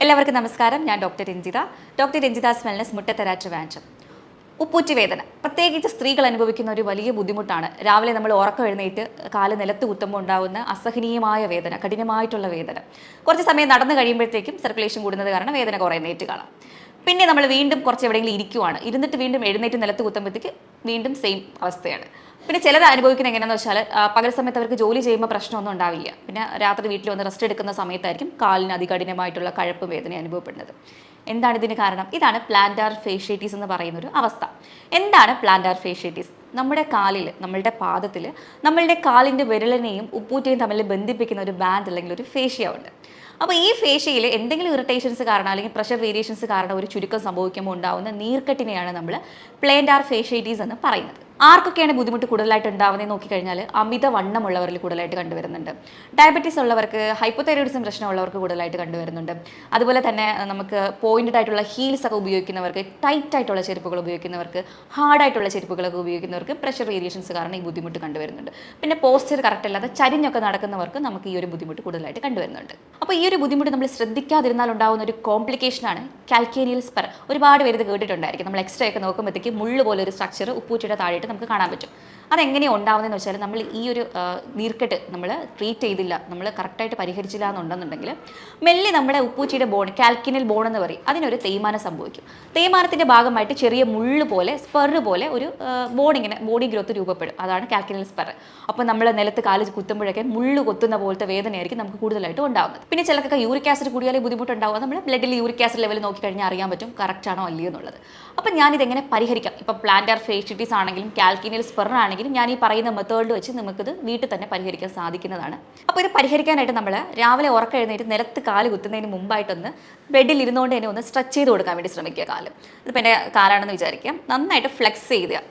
എല്ലാവർക്കും നമസ്കാരം. ഞാൻ ഡോക്ടർ രഞ്ജിത. ഡോക്ടർ രഞ്ജിത സ്മെൽനസ് മുട്ടത്തര ട്രിവാൻഡ്രം ഉപ്പൂറ്റി വേദന പ്രത്യേകിച്ച് സ്ത്രീകൾ അനുഭവിക്കുന്ന ഒരു വലിയ ബുദ്ധിമുട്ടാണ്. രാവിലെ നമ്മൾ ഉറക്കം എഴുന്നേറ്റ് കാൽ നിലത്ത് കുത്തുമ്പോൾ ഉണ്ടാകുന്ന അസഹനീയമായ വേദന കഠിനമായിട്ടുള്ള വേദന. കുറച്ച് സമയം നടന്നു കഴിയുമ്പോഴത്തേക്കും സർക്കുലേഷൻ കൂടുന്നത് കാരണം വേദന കുറേ നേറ്റ് കാണാം പിന്നെ നമ്മൾ വീണ്ടും കുറച്ച് എവിടെയെങ്കിലും ഇരിക്കുവാണ്. ഇരുന്നിട്ട് വീണ്ടും എഴുന്നേറ്റ് നിലത്ത് കുത്തുമ്പോഴത്തേക്ക് വീണ്ടും സെയിം അവസ്ഥയാണ്. പിന്നെ ചിലർ അനുഭവിക്കുന്നത് എങ്ങനെയാണെന്ന് വെച്ചാൽ പകൽ സമയത്ത് അവർക്ക് ജോലി ചെയ്യുമ്പോൾ പ്രശ്നമൊന്നും ഉണ്ടാവില്ല. പിന്നെ രാത്രി വീട്ടിൽ വന്ന് റെസ്റ്റ് എടുക്കുന്ന സമയത്തായിരിക്കും കാലിന് അതികഠിനമായിട്ടുള്ള കഴപ്പ് വേദന അനുഭവപ്പെടുന്നത്. എന്താണ് ഇതിന് കാരണം? ഇതാണ് പ്ലാന്റാർ ഫേഷ്യേറ്റീസ് എന്ന് പറയുന്ന ഒരു അവസ്ഥ. എന്താണ് പ്ലാന്റാർ ഫേഷ്യേറ്റീസ് നമ്മുടെ കാലിൽ നമ്മളുടെ പാദത്തിൽ നമ്മളുടെ കാലിന്റെ വിരലിനെയും ഉപ്പൂറ്റയും തമ്മിൽ ബന്ധിപ്പിക്കുന്ന ഒരു ബാൻഡ് അല്ലെങ്കിൽ ഒരു ഫേഷ്യ ഉണ്ട്. അപ്പോൾ ഈ ഫേഷ്യയിൽ എന്തെങ്കിലും ഇറിറ്റേഷൻസ് കാരണം അല്ലെങ്കിൽ പ്രഷർ വേരിയേഷൻസ് കാരണം ഒരു ചുരുക്കം സംഭവിക്കുമ്പോൾ ഉണ്ടാകുന്ന നീർക്കെട്ടിനെയാണ് നമ്മൾ പ്ലേൻഡാർ ഫേഷ്യൈറ്റീസ് എന്ന് പറയുന്നത്. ആർക്കൊക്കെയാണ് ബുദ്ധിമുട്ട് കൂടുതലായിട്ട് ഉണ്ടാവുന്നത് നോക്കിക്കഴിഞ്ഞാൽ അമിത വണ്ണമുള്ളവരിൽ കൂടുതലായിട്ട് കണ്ടുവരുന്നുണ്ട്. ഡയബറ്റീസ് ഉള്ളവർക്ക് ഹൈപ്പോതൈറോയിഡിസം പ്രശ്നമുള്ളവർക്ക് കൂടുതലായിട്ട് കണ്ടുവരുന്നുണ്ട്. അതുപോലെ തന്നെ നമുക്ക് പോയിന്റഡ് ആയിട്ടുള്ള ഹീൽസ് ഒക്കെ ഉപയോഗിക്കുന്നവർക്ക് ടൈറ്റ് ആയിട്ടുള്ള ചെരുപ്പുകൾ ഉപയോഗിക്കുന്നവർക്ക് ഹാർഡായിട്ടുള്ള ചെരുപ്പുകളൊക്കെ ഉപയോഗിക്കുന്നവർക്ക് പ്രഷർ വേരിയേഷൻസ് കാരണം ഈ ബുദ്ധിമുട്ട് കണ്ടുവരുന്നുണ്ട്. പിന്നെ പോസ്റ്റർ കറക്റ്റ് അല്ലാതെ ചരിഞ്ഞൊക്കെ നടക്കുന്നവർക്ക് നമുക്ക് ഈ ഒരു ബുദ്ധിമുട്ട് കൂടുതലായിട്ട് കണ്ടുവരുന്നുണ്ട്. അപ്പോൾ ഈ ഒരു ബുദ്ധിമുട്ട് നമ്മൾ ശ്രദ്ധിക്കാതിരുന്നാൽ ഉണ്ടാകുന്ന ഒരു കോംപ്ലിക്കേഷനാണ് കാൽക്കേനിയൽ സ്പെർ ഒരുപാട് പേര് ഇത് കേട്ടിട്ടുണ്ടായിരിക്കും. നമ്മൾ എക്സ്ട്രാ ഒക്കെ നോക്കുമ്പോഴത്തേക്ക് മുള്ളു പോലെ ഒരു സ്ട്രക്ചർ ഉപ്പൂറ്റിയുടെ താഴെയിട്ട് നമുക്ക് കാണാൻ പറ്റും. അതെങ്ങനെയാണ് ഉണ്ടാവുന്നതെന്ന് വെച്ചാൽ നമ്മൾ ഈ ഒരു നീർക്കെട്ട് നമ്മൾ ട്രീറ്റ് ചെയ്തില്ല നമ്മൾ കറക്റ്റായിട്ട് പരിഹരിച്ചില്ല എന്നുണ്ടെന്നുണ്ടെങ്കിൽ മെല്ലെ നമ്മുടെ ഉപ്പൂച്ചിയുടെ ബോൺ കാൽക്കിനൽ ബോൺ എന്ന് പറയും അതിനൊരു തേയ്മാനം സംഭവിക്കും. തേയ്മാനത്തിന്റെ ഭാഗമായിട്ട് ചെറിയ മുള്ള് പോലെ സ്പെറ് പോലെ ഒരു ബോൺ ഇങ്ങനെ ബോഡി ഗ്രോത്ത് രൂപപ്പെടും. അതാണ് കാൽക്കിനൽ സ്പെർ അപ്പോൾ നമ്മൾ നിലത്ത് കാൽ കുത്തുമ്പോഴൊക്കെ മുള്ള് കൊത്തുന്ന പോലത്തെ വേദനയായിരിക്കും നമുക്ക് കൂടുതലായിട്ട് ഉണ്ടാകുന്നത് പിന്നെ ചിലർക്കൊക്കെ യൂറിക് ആസിഡ് കൂടിയാലേ ബുദ്ധിമുട്ടുണ്ടാവുക. നമ്മൾ ബ്ലഡിൽ യൂറിക് ആസിഡ് ലെവൽ നോക്കിക്കഴിഞ്ഞാൽ അറിയാൻ പറ്റും കറക്റ്റ് ആണോ അല്ലയോ എന്നുള്ളത്. അപ്പം ഞാനിതെങ്ങനെ പരിഹരിക്കാം? ഇപ്പോൾ പ്ലാന്റാർ ഫേഷിറ്റീസ് ആണെങ്കിലും കാൽക്കിനൽ സ്പെർ ആണെങ്കിലും ഞാൻ ഈ പറയുന്ന മെത്തേഡ് വെച്ച് നമുക്കിത് വീട്ടിൽ തന്നെ പരിഹരിക്കാൻ സാധിക്കുന്നതാണ്. അപ്പോൾ ഇത് പരിഹരിക്കാനായിട്ട് നമ്മൾ രാവിലെ ഉറക്കം എഴുന്നേറ്റ് നിലത്ത് കാൽ കുത്തുന്നതിന് മുമ്പായിട്ടൊന്ന് ബെഡിൽ ഇരുന്നുകൊണ്ട് തന്നെ ഒന്ന് സ്ട്രെച്ച് ചെയ്ത് കൊടുക്കാൻ വേണ്ടി ശ്രമിക്കുക കാൽ. ഇതിപ്പോൾ എന്റെ കാലാണെന്ന് വിചാരിക്കാം. നന്നായിട്ട് ഫ്ലെക്സ് ചെയ്യുക.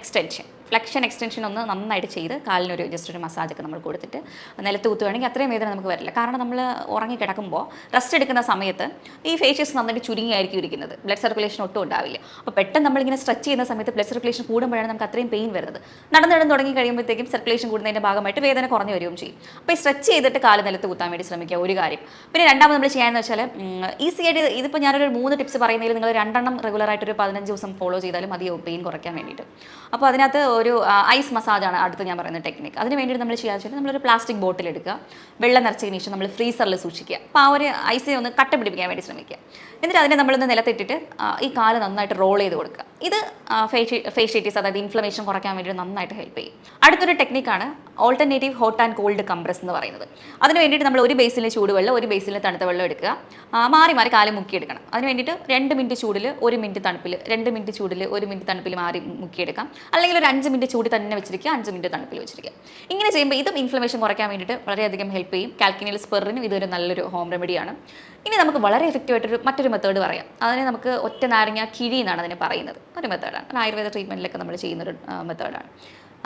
എക്സ്റ്റൻഷൻ ഫ്ലെക്ഷൻ എക്സ്റ്റൻഷൻ ഒന്ന് നന്നായിട്ട് ചെയ്ത് കാലിനൊരു ജസ്റ്റ് ഒരു മസാജ് ഒക്കെ നമ്മൾ കൊടുത്തിട്ട് നിലത്ത് കുത്തുകയാണെങ്കിൽ അത്രയും വേദന നമുക്ക് വരില്ല. കാരണം നമ്മൾ ഉറങ്ങി കിടക്കുമ്പോൾ റെസ്റ്റ് എടുക്കുന്ന സമയത്ത് ഈ ഫേഷ്യസ് നന്നായിട്ട് ചുരുങ്ങിയായിരിക്കും ഇരിക്കുന്നത്. ബ്ലഡ് സർക്കുലേഷൻ ഒട്ടും ഉണ്ടാവില്ല. അപ്പോൾ പെട്ടെന്ന് നമ്മളിങ്ങനെ സ്ട്രെച്ച് ചെയ്യുന്ന സമയത്ത് ബ്ലഡ് സർക്കുലേഷൻ കൂടുമ്പോഴാണ് നമുക്ക് അത്രയും പെയിൻ വരുന്നത്. നടന്ന് നടന്ന് തുടങ്ങി കഴിയുമ്പോഴത്തേക്കും സർക്കുലേഷൻ കൂടുന്നതിന്റെ ഭാഗമായിട്ട് വേദന കുറഞ്ഞു വരികയും ചെയ്യും. അപ്പോൾ ഈ സ്ട്രെച്ച് ചെയ്തിട്ട് കാൽ നിലത്ത് കുത്താൻ വേണ്ടി ശ്രമിക്കുക ഒരു കാര്യം. പിന്നെ രണ്ടാമത് നമ്മൾ ചെയ്യാന്ന് വെച്ചാൽ ഈസി ആയിട്ട് ഇതിപ്പോൾ ഞാനൊരു മൂന്ന് ടിപ്സ് പറയുന്നതിൽ നിങ്ങൾ രണ്ടെണ്ണം റെഗുലറായിട്ട് ഒരു പതിനഞ്ച് ദിവസം ഫോളോ ചെയ്താലും മതിയാവും പെയിൻ കുറയ്ക്കാൻ വേണ്ടിയിട്ട്. അപ്പോൾ അതിനകത്ത് ഒരു ഐസ് മസാജാണ് അടുത്ത് ഞാൻ പറയുന്ന ടെക്നിക്ക് അതിന് വേണ്ടിയിട്ട് നമ്മൾ ചെയ്യാന്ന് വെച്ചാൽ നമ്മളൊരു പ്ലാസ്റ്റിക് ബോട്ടിൽ എടുക്കുക. വെള്ളം നിറച്ചതിന് ശേഷം നമ്മൾ ഫ്രീസറിൽ സൂക്ഷിക്കുക. അപ്പോൾ ആ ഒരു ഐസിനെ ഒന്ന് കട്ട പിടിപ്പിക്കാൻ വേണ്ടി ശ്രമിക്കുക. എന്നിട്ട് അതിനെ നമ്മളൊന്ന് നിലത്തിട്ടിട്ട് ഈ കാൽ നന്നായിട്ട് റോൾ ചെയ്ത് കൊടുക്കുക. ഇത് ഫേഷ്യറ്റീസ് അതായത് ഇൻഫ്ലമേഷൻ കുറയ്ക്കാൻ വേണ്ടി നന്നായിട്ട് ഹെൽപ്പ് ചെയ്യും. അടുത്തൊരു ടെക്നിക്കാണ് alternative hot and cold compress എന്ന് പറയുന്നത്. അതിന് വേണ്ടിയിട്ട് നമ്മൾ ഒരു ബേസിലെ ചൂടുവെള്ളം ഒരു ബേസിലെ തണുത്ത വെള്ളം എടുക്കുക. മാറി മാറി കാൽ മുക്കിയെടുക്കണം. അതിന് വേണ്ടിയിട്ട് രണ്ട് മിനിറ്റ് ചൂടിൽ ഒരു മിനിറ്റ് തണുപ്പിൽ രണ്ട് മിനിറ്റ് ചൂടിൽ ഒരു മിനിറ്റ് തണുപ്പിൽ മാറി മുക്കിയെടുക്കാം. അല്ലെങ്കിൽ ഒരു അഞ്ച് മിനിറ്റ് ചൂടി തന്നെ വെച്ചിരിക്കുക അഞ്ച് മിനിറ്റ് തണുപ്പിൽ വെച്ചിരിക്കുക. ഇങ്ങനെ ചെയ്യുമ്പോൾ ഇതും ഇൻഫ്ലമേഷൻ കുറയ്ക്കാൻ വേണ്ടിയിട്ട് വളരെയധികം ഹെൽപ്പ് ചെയ്യും. കാൽക്കിനിയൽ സ്പെറിനും ഇതൊരു നല്ലൊരു ഹോം റെമഡിയാണ് ഇനി നമുക്ക് വളരെ എഫക്റ്റീവ് ആയിട്ടൊരു മറ്റൊരു മെത്തേഡ് പറയാം. അതിനെ നമുക്ക് ഒറ്റ നാരങ്ങ കിഴി എന്നാണ് അതിനെ പറയുന്നത്. ഒരു മെത്തേഡാണ് ആയുർവേദ ട്രീറ്റ്മെന്റിലൊക്കെ നമ്മൾ ചെയ്യുന്നൊരു മെത്തേഡാണ്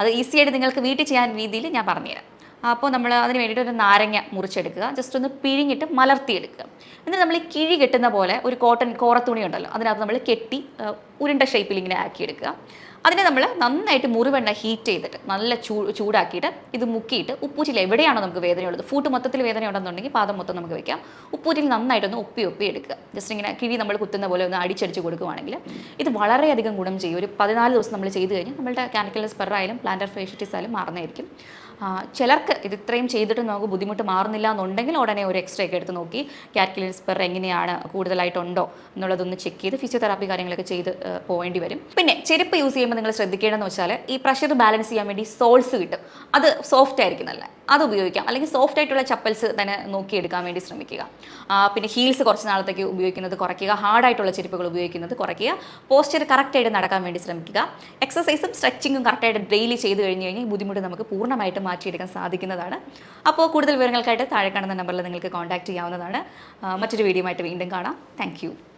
അത് ഈസി ആയിട്ട് നിങ്ങൾക്ക് വീട്ടിൽ ചെയ്യാൻ രീതിയിൽ ഞാൻ പറഞ്ഞുതരാം. അപ്പോൾ നമ്മൾ അതിന് വേണ്ടിയിട്ട് ഒരു നാരങ്ങ മുറിച്ചെടുക്കുക. ജസ്റ്റ് ഒന്ന് പിഴിഞ്ഞിട്ട് മലർത്തിയെടുക്കുക. എന്നിട്ട് നമ്മൾ ഈ കിഴി കെട്ടുന്ന പോലെ ഒരു കോട്ടൺ കോറത്തുണി ഉണ്ടല്ലോ അതിനകത്ത് നമ്മൾ കെട്ടി ഉരുണ്ട ഷേപ്പിൽ ഇങ്ങനെ ആക്കിയെടുക്കുക. അതിനെ നമ്മൾ നന്നായിട്ട് മുറിവെണ്ണ ഹീറ്റ് ചെയ്തിട്ട് നല്ല ചൂ ചൂടാക്കിയിട്ട് ഇത് മുക്കിയിട്ട് ഉപ്പൂറ്റിൽ എവിടെയാണോ നമുക്ക് വേദനയുള്ളത് ഫൂട്ട് മൊത്തത്തിൽ വേദന ഉണ്ടെന്നുണ്ടെങ്കിൽ പാദം മൊത്തം നമുക്ക് വെക്കാം. ഉപ്പൂറ്റിൽ നന്നായിട്ടൊന്ന് ഒപ്പി ഒപ്പി എടുക്കുക. ജസ്റ്റ് ഇങ്ങനെ കിഴി നമ്മൾ കുത്തുന്ന പോലെ ഒന്ന് അടിച്ചടിച്ച് കൊടുക്കുകയാണെങ്കിൽ ഇത് വളരെയധികം ഗുണം ചെയ്യും. ഒരു പതിനാല് ദിവസം നമ്മൾ ചെയ്തു കഴിഞ്ഞാൽ നമ്മളുടെ കാനിക്കൽ പെറായാലും പ്ലാന്റർ ഫേഷ്യറ്റീസ് ആയാലും മാറുന്നതായിരിക്കും. ചിലർക്ക് ഇത് ഇത്രയും ചെയ്തിട്ട് നമുക്ക് ബുദ്ധിമുട്ട് മാറുന്നില്ല എന്നുണ്ടെങ്കിൽ ഉടനെ ഒരു എക്സ്റേ ഒക്കെ എടുത്ത് നോക്കി കാൽക്കുലർ സ്പെർ എങ്ങനെയാണ് കൂടുതലായിട്ടുണ്ടോ എന്നുള്ളതൊന്ന് ചെക്ക് ചെയ്ത് ഫിസിയോതെറാപ്പി കാര്യങ്ങളൊക്കെ ചെയ്ത് പോകേണ്ടി വരും. പിന്നെ ചെരുപ്പ് യൂസ് ചെയ്യുമ്പോൾ നിങ്ങൾ ശ്രദ്ധിക്കേണ്ടതെന്ന് വെച്ചാൽ ഈ പ്രഷർ ബാലൻസ് ചെയ്യാൻ വേണ്ടി സോൾസ് കിട്ടും. അത് സോഫ്റ്റ് ആയിരിക്കും നല്ല. അത് ഉപയോഗിക്കാം. അല്ലെങ്കിൽ സോഫ്റ്റ് ആയിട്ടുള്ള ചപ്പൽസ് തന്നെ നോക്കിയെടുക്കാൻ വേണ്ടി ശ്രമിക്കുക. പിന്നെ ഹീൽസ് കുറച്ച് നാളത്തേക്ക് ഉപയോഗിക്കുന്നത് കുറയ്ക്കുക. ഹാർഡായിട്ടുള്ള ചെരുപ്പുകൾ ഉപയോഗിക്കുന്നത് കുറയ്ക്കുക. പോസ്റ്റർ കറക്റ്റായിട്ട് നടക്കാൻ വേണ്ടി ശ്രമിക്കുക. എക്സസൈസും സ്ട്രെച്ചിങ്ങും കറക്റ്റായിട്ട് ഡെയിലി ചെയ്ത് കഴിഞ്ഞ് കഴിഞ്ഞാൽ ബുദ്ധിമുട്ട് നമുക്ക് പൂർണമായിട്ട് മാറ്റിയെടുക്കാൻ സാധിക്കുന്നതാണ്. അപ്പോൾ കൂടുതൽ വിവരങ്ങൾക്കായിട്ട് താഴെ കാണുന്ന നമ്പറിൽ നിങ്ങൾക്ക് കോൺടാക്ട് ചെയ്യാവുന്നതാണ്. മറ്റൊരു വീഡിയോ ആയിട്ട് വീണ്ടും കാണാം. താങ്ക്